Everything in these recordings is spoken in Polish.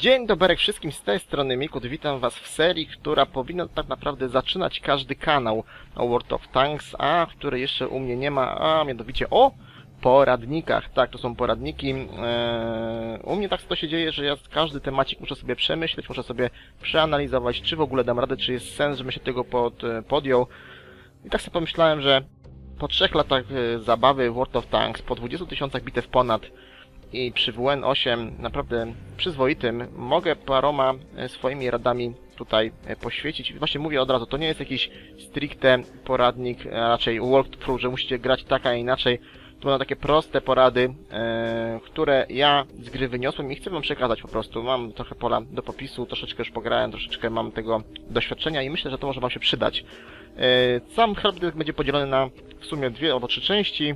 Dzień dobry wszystkim z tej strony Mikut, witam was w serii, która powinna tak naprawdę zaczynać każdy kanał World of Tanks, a której jeszcze u mnie nie ma, a mianowicie o poradnikach. Tak, to są poradniki. Eee, u mnie tak to się dzieje, że ja każdy temacik muszę sobie przemyśleć, muszę sobie przeanalizować, czy w ogóle dam radę, czy jest sens, żebym się tego pod, e, podjął. I tak sobie pomyślałem, że po trzech latach e, zabawy w World of Tanks, po 20 tysiącach bitew ponad, i przy WN8 naprawdę przyzwoitym mogę paroma e, swoimi radami tutaj e, poświecić. Właśnie mówię od razu, to nie jest jakiś stricte poradnik, a raczej walkthrough, że musicie grać tak, a inaczej. To będą takie proste porady, e, które ja z gry wyniosłem i chcę wam przekazać po prostu. Mam trochę pola do popisu, troszeczkę już pograłem, troszeczkę mam tego doświadczenia i myślę, że to może wam się przydać. E, sam helpdesk będzie podzielony na w sumie dwie albo trzy części.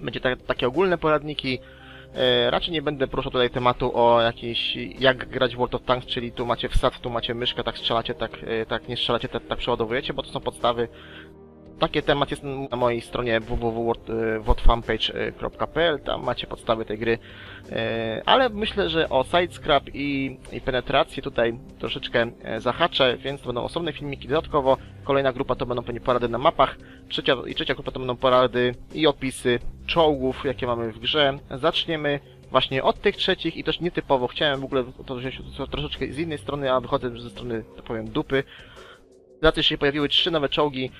Będzie tak, takie ogólne poradniki, Raczej nie będę poruszał tutaj tematu o jakiejś, jak grać w World of Tanks, czyli tu macie wsad, tu macie myszkę, tak strzelacie, tak, e, tak nie strzelacie, tak, tak przeładowujecie, bo to są podstawy. Taki temat jest na mojej stronie www.wordfanpage.pl, tam macie podstawy tej gry. E, Ale myślę, że o sidescrap i, i penetrację tutaj troszeczkę e, zahaczę, więc to będą osobne filmiki. Dodatkowo kolejna grupa to będą pewnie porady na mapach, trzecia i trzecia grupa to będą porady i opisy czołgów, jakie mamy w grze. Zaczniemy właśnie od tych trzecich i też nietypowo. Chciałem w ogóle to wziąć to troszeczkę z innej strony, a wychodzę ze strony, tak powiem, dupy. Za to, że się pojawiły trzy nowe czołgi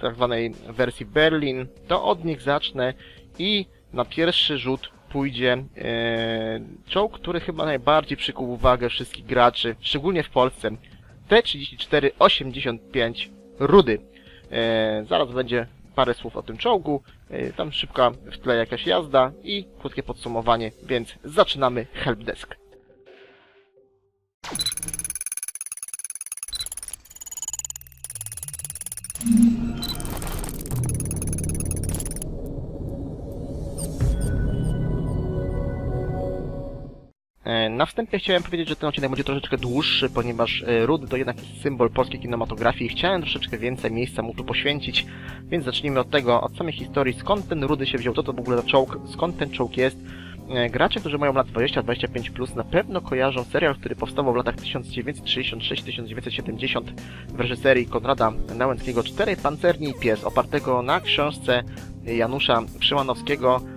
tak zwanej wersji Berlin, to od nich zacznę i na pierwszy rzut pójdzie e, czołg, który chyba najbardziej przykuł uwagę wszystkich graczy, szczególnie w Polsce. T-34-85 Rudy. E, zaraz będzie parę słów o tym czołgu, e, tam szybka w tle jakaś jazda i krótkie podsumowanie, więc zaczynamy helpdesk. Na wstępie chciałem powiedzieć, że ten odcinek będzie troszeczkę dłuższy, ponieważ e, Rudy to jednak jest symbol polskiej kinematografii i chciałem troszeczkę więcej miejsca mu tu poświęcić, więc zacznijmy od tego, od samej historii, skąd ten Rudy się wziął, co to w ogóle za czołg, skąd ten czołg jest. E, Gracze, którzy mają lat 20-25+, plus, na pewno kojarzą serial, który powstawał w latach 1966-1970 w reżyserii Konrada Nałęckiego Cztery Pancerni i Pies, opartego na książce Janusza Przymanowskiego, E,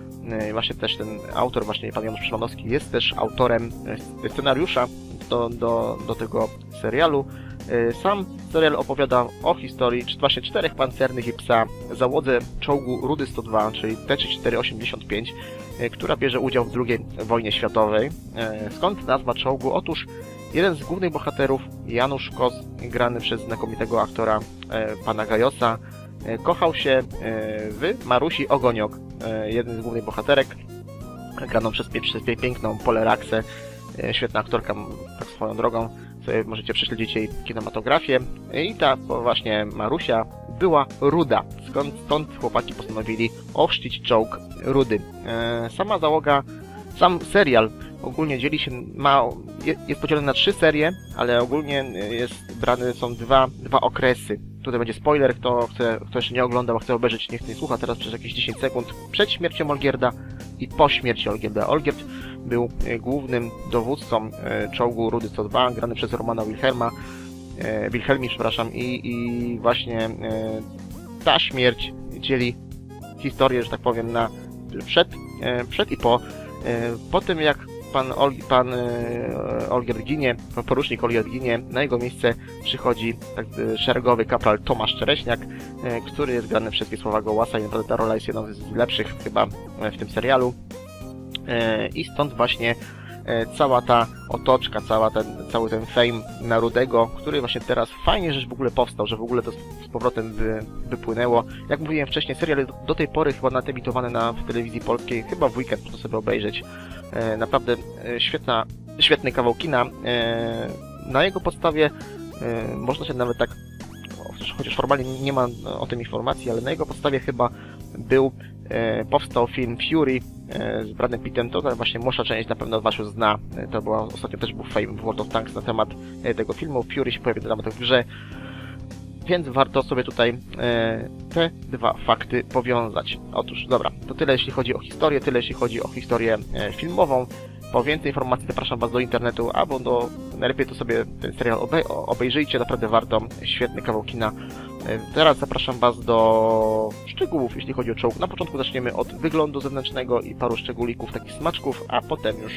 właśnie też ten autor, właśnie pan Janusz Szymanowski jest też autorem e, scenariusza do, do, do tego serialu. E, Sam serial opowiada o historii właśnie czterech pancernych i psa załodze czołgu Rudy 102, czyli T-3485, e, która bierze udział w II wojnie światowej. E, Skąd nazwa czołgu? Otóż jeden z głównych bohaterów, Janusz Kos, grany przez znakomitego aktora e, pana Gajosa, e, kochał się e, w Marusi Ogoniok, e, jeden z głównych bohaterek, graną przez, przez piękną Poleraksę, e, świetna aktorka, tak swoją drogą, sobie możecie prześledzić jej kinematografię. E, I ta właśnie Marusia była ruda, skąd stąd chłopaki postanowili ochrzcić czołg rudy. E, Sama załoga, sam serial ogólnie dzieli się, ma, je- jest podzielony na trzy serie, ale ogólnie e, jest brane, są dwa, dwa okresy. Tutaj będzie spoiler, kto, chce, kto jeszcze nie oglądał, a chce obejrzeć, niech nie słucha teraz przez jakieś 10 sekund. Przed śmiercią Olgierda i po śmierci Olgierda. Olgierd był e, głównym dowódcą e, czołgu Rudy 102, grany przez Romana Wilhelma, e, Wilhelmi, przepraszam, i, i właśnie ta śmierć dzieli historię, że tak powiem, na przed, przed i po. Po tym jak pan, Ol, pan e, Olgierd ginie, porucznik Olgierd ginie, na jego miejsce przychodzi tak, e, szeregowy kapral Tomasz Czereśniak, e, który jest grany przez Wiesława Gołasa i naprawdę ta rola jest jedną z lepszych chyba w tym serialu. I stąd właśnie cała ta otoczka, cała ten, cały ten fame na Rudego, który właśnie teraz fajnie, że w ogóle powstał, że w ogóle to z, powrotem wy, wypłynęło. Jak mówiłem wcześniej, serial do tej pory chyba nademitowany na, w telewizji polskiej, chyba w weekend można sobie obejrzeć. E, naprawdę e, świetna, świetny kawał kina. E, na jego podstawie można się nawet tak, chociaż- formalnie nie ma o tym informacji, ale na jego podstawie chyba był, powstał film Fury z Bradem Pittem, to właśnie młodsza część na pewno Was już zna. To była, ostatnio też był fame w World of Tanks na temat tego filmu. Fury się pojawia nawet w grze. Więc warto sobie tutaj e, te dwa fakty powiązać. Otóż, dobra, to tyle jeśli chodzi o historię, tyle jeśli chodzi o historię e, filmową. Po więcej informacji zapraszam Was do internetu, albo do, najlepiej to sobie ten serial obej obejrzyjcie, naprawdę warto, świetny kawał kina. E, Teraz zapraszam Was do szczegółów, jeśli chodzi o czołg. Na początku zaczniemy od wyglądu zewnętrznego i paru szczególików, takich smaczków, a potem już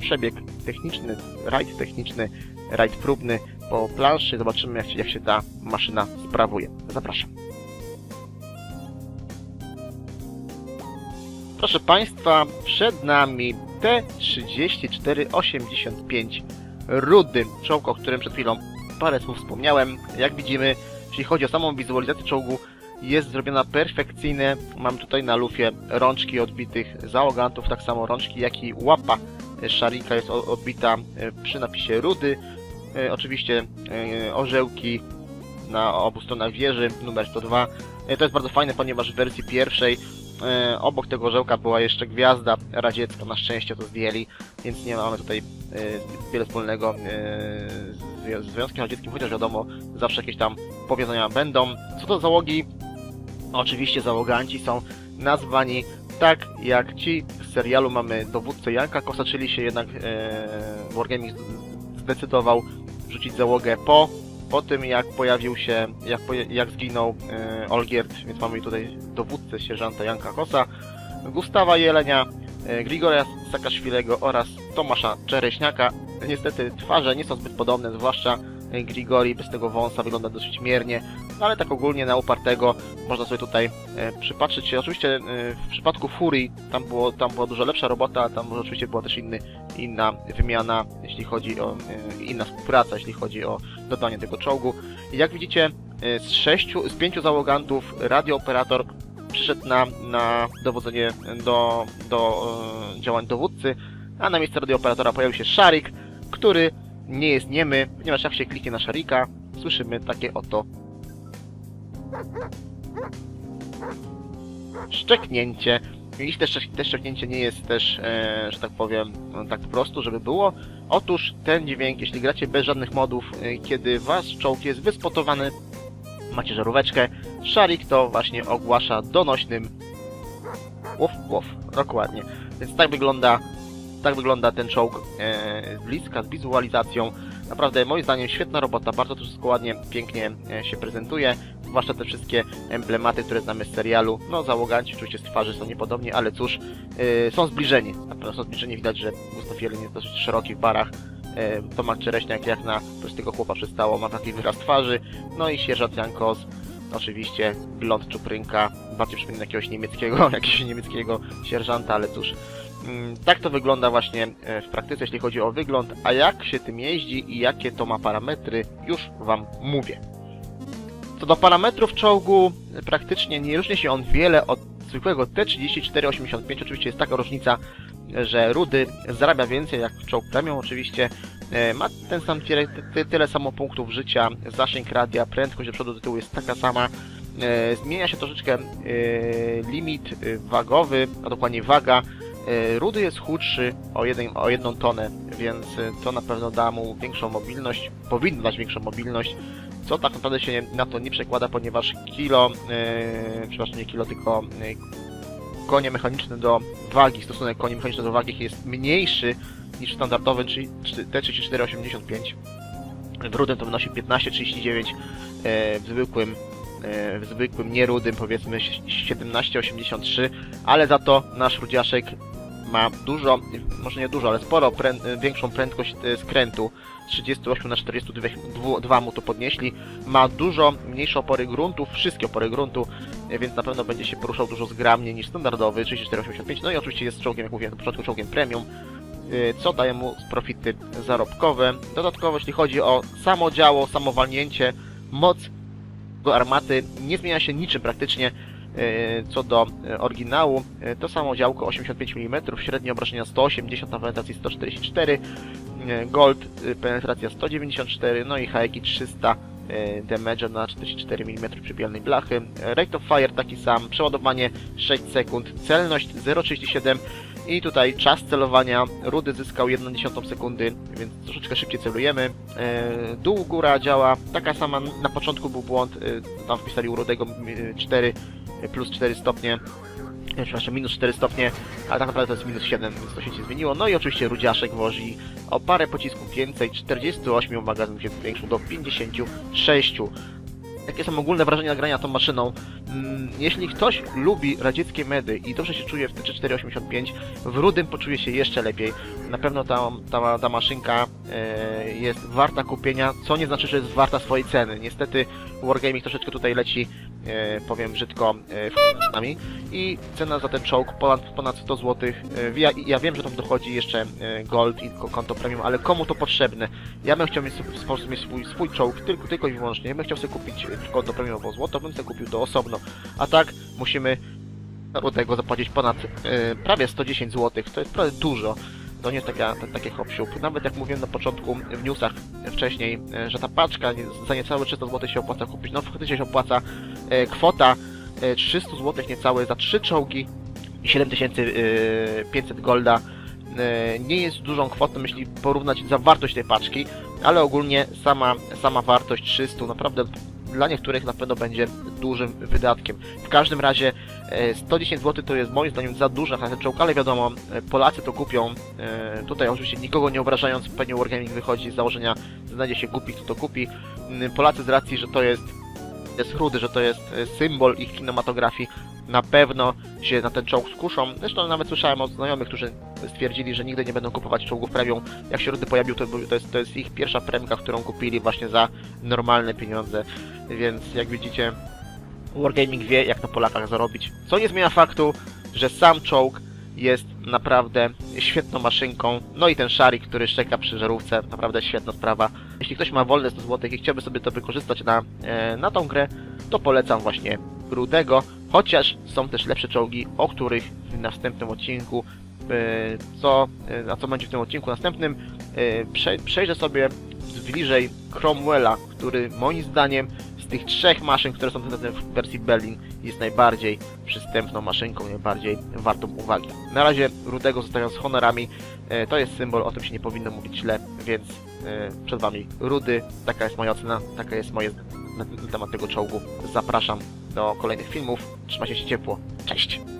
przebieg techniczny, rajd techniczny, rajd próbny po planszy. Zobaczymy, jak się, jak się ta maszyna sprawuje. Zapraszam. Proszę Państwa, przed nami T-3485 Rudy, czołg, o którym przed chwilą parę słów wspomniałem. Jak widzimy, jeśli chodzi o samą wizualizację czołgu, jest zrobiona perfekcyjnie. Mam tutaj na lufie rączki odbitych załogantów, tak samo rączki, jak i łapa szarika jest odbita e, przy napisie Rudy. E, Oczywiście e, orzełki na obu stronach wieży, numer 102. E, To jest bardzo fajne, ponieważ w wersji pierwszej obok tego orzełka była jeszcze gwiazda radziecka, na szczęście to zdjęli, więc nie mamy tutaj wiele wspólnego z zwią- z Związkiem Radzieckim, chociaż wiadomo, zawsze jakieś tam powiązania będą. Co do załogi, oczywiście załoganci są nazwani tak jak ci z serialu mamy dowódcę Janka Kosa, czyli się jednak e, Wargaming zdecydował wrzucić załogę po, po tym jak pojawił się, jak, jak zginął e, Olgierd, więc mamy tutaj dowódcę sierżanta Janka Kosa, Gustawa Jelenia, e, Grigoria Sakaszwilego oraz Tomasza Czereśniaka. Niestety twarze nie są zbyt podobne, zwłaszcza Grigori bez tego wąsa wygląda dosyć miernie, no ale tak ogólnie na upartego można sobie tutaj e, przypatrzyć się. Oczywiście e, w przypadku Furii tam, było, tam była dużo lepsza robota, tam oczywiście była też inny, inna wymiana, jeśli chodzi o e, inna współpraca, jeśli chodzi o dodanie tego czołgu. Jak widzicie, e, z sześciu, z pięciu załogantów radiooperator przyszedł na, na dowodzenie do, do e, działań dowódcy, a na miejsce radiooperatora pojawił się Szarik, który nie jest niemy, ponieważ jak się kliknie na Szarika, słyszymy takie oto szczeknięcie. I te, szczek- te szczeknięcie nie jest też, e, że tak powiem, no, tak po prostu, żeby było. Otóż ten dźwięk, jeśli gracie bez żadnych modów, e, kiedy wasz czołg jest wyspotowany, macie żaróweczkę, Szarik to właśnie ogłasza donośnym łow, łow, dokładnie. Więc tak wygląda, tak wygląda ten czołg e, z bliska, z wizualizacją. Naprawdę, moim zdaniem, świetna robota, bardzo to wszystko ładnie, pięknie e, się prezentuje. Zwłaszcza te wszystkie emblematy, które znamy z serialu. No, załoganci oczywiście z twarzy są niepodobni, ale cóż, e, są zbliżeni. Na pewno są zbliżeni, widać, że Gustaw Jeleń jest dosyć szeroki w barach. Tomasz Czereśniak, jak na prostego chłopa przystało, ma taki wyraz twarzy. No i sierżant Jan Kos, oczywiście blond czuprynka, bardziej przypomina jakiegoś niemieckiego, jakiegoś niemieckiego sierżanta, ale cóż. Mm, Tak to wygląda właśnie e, w praktyce, jeśli chodzi o wygląd, a jak się tym jeździ i jakie to ma parametry, już Wam mówię. Co do parametrów czołgu, praktycznie nie różni się on wiele od zwykłego T-3485. Oczywiście jest taka różnica, że Rudy zarabia więcej, jak czołg premium oczywiście. E, Ma ten sam tyle, ty, tyle samo punktów życia, zasięg radia, prędkość do przodu do tyłu jest taka sama. E, Zmienia się troszeczkę e, limit wagowy, a dokładnie waga. Rudy jest chudszy o, jeden, o jedną tonę, więc to na pewno da mu większą mobilność, powinno dać większą mobilność, co tak naprawdę się na to nie przekłada, ponieważ kilo, e, przepraszam nie kilo, tylko konie mechaniczne do wagi, stosunek koni mechaniczne do wagi jest mniejszy niż standardowy, czyli T3485. W rudym to wynosi 15,39, e, w zwykłym e, w zwykłym nierudym powiedzmy 17,83, ale za to nasz rudziaszek ma dużo, może nie dużo, ale sporo prę, większą prędkość e, skrętu. Z 38 na 42 mu to podnieśli. Ma dużo mniejsze opory gruntu, wszystkie opory gruntu, więc na pewno będzie się poruszał dużo zgrabniej niż standardowy 3485. No i oczywiście jest czołgiem, jak mówiłem na początku, czołgiem premium, co daje mu profity zarobkowe. Dodatkowo, jeśli chodzi o samo działo, samo moc do armaty nie zmienia się niczym praktycznie e, co do e, oryginału. To samo działko 85 mm, średnie obrażenia 180 na penetracji 144, e, gold penetracja 194, no i haeki 300 e, damage na 44 mm przypielnej blachy. Rate of fire taki sam, przeładowanie 6 sekund, celność 0,37 i tutaj czas celowania Rudy zyskał 1,1 sekundy, więc troszeczkę szybciej celujemy. E, Dół, góra działa taka sama, na początku był błąd, e, tam wpisali u Rudego e, 4 plus 4 stopnie. e, przepraszam, minus 4 stopnie, ale tak naprawdę to jest minus 7, więc to się nie zmieniło. No i oczywiście Rudziaszek wozi o parę pocisków więcej, 48 magazyn się zwiększył do 56. Jakie są ogólne wrażenia grania tą maszyną? Mm, Jeśli ktoś lubi radzieckie medy i dobrze się czuje w T485, w Rudym poczuje się jeszcze lepiej. Na pewno ta, ta, ta maszynka e, jest warta kupienia, co nie znaczy, że jest warta swojej ceny. Niestety Wargaming troszeczkę tutaj leci, powiem brzydko, e, nami i cena za ten czołg ponad, ponad 100 zł. E, ja, ja wiem, że tam dochodzi jeszcze e, Gold i ko- konto premium, ale komu to potrzebne? Ja bym chciał mieć, po mieć swój, swój czołg tylko, tylko i wyłącznie. Ja bym chciał sobie kupić e, konto premium albo złoto, bym sobie kupił to osobno. A tak musimy do tego zapłacić ponad e, prawie 110 zł. To jest prawie dużo. To nie jest taka, ta, takie hop siup. Nawet jak mówiłem na początku w newsach wcześniej, e, że ta paczka za niecałe 300 zł się opłaca kupić. No faktycznie się opłaca. E, kwota e, 300 zł niecałe za 3 czołgi i 7500 golda e, nie jest dużą kwotą, jeśli porównać zawartość tej paczki, ale ogólnie sama, sama wartość 300 naprawdę dla niektórych na pewno będzie dużym wydatkiem. W każdym razie e, 110 zł to jest moim zdaniem za dużo na ten czołg, ale wiadomo, e, Polacy to kupią. E, Tutaj oczywiście nikogo nie obrażając, pewnie Wargaming wychodzi z założenia, znajdzie się głupi, kto to kupi. Polacy z racji, że to jest jest rudy, że to jest e, symbol ich kinematografii, na pewno się na ten czołg skuszą. Zresztą nawet słyszałem od znajomych, którzy stwierdzili, że nigdy nie będą kupować czołgów premium. Jak się rudy pojawił, to, to, jest, to jest ich pierwsza premka, którą kupili właśnie za normalne pieniądze. Więc jak widzicie, Wargaming wie, jak na Polakach zarobić. Co nie zmienia faktu, że sam czołg jest naprawdę świetną maszynką. No i ten szarik, który szczeka przy żarówce, naprawdę świetna sprawa. Jeśli ktoś ma wolne 100 zł i chciałby sobie to wykorzystać na, e, na tą grę, to polecam właśnie Rudego, chociaż są też lepsze czołgi, o których w następnym odcinku, e, co, e, a co będzie w tym odcinku następnym, prze, przejrzę sobie bliżej Cromwella, który moim zdaniem tych trzech maszyn, które są dostępne w wersji Berlin, jest najbardziej przystępną maszynką, najbardziej wartą uwagi. Na razie Rudego zostawiam z honorami, e, to jest symbol, o tym się nie powinno mówić źle, więc e, przed Wami Rudy, taka jest moja ocena, taka jest moje na, na temat tego czołgu. Zapraszam do kolejnych filmów, trzymajcie się ciepło, cześć!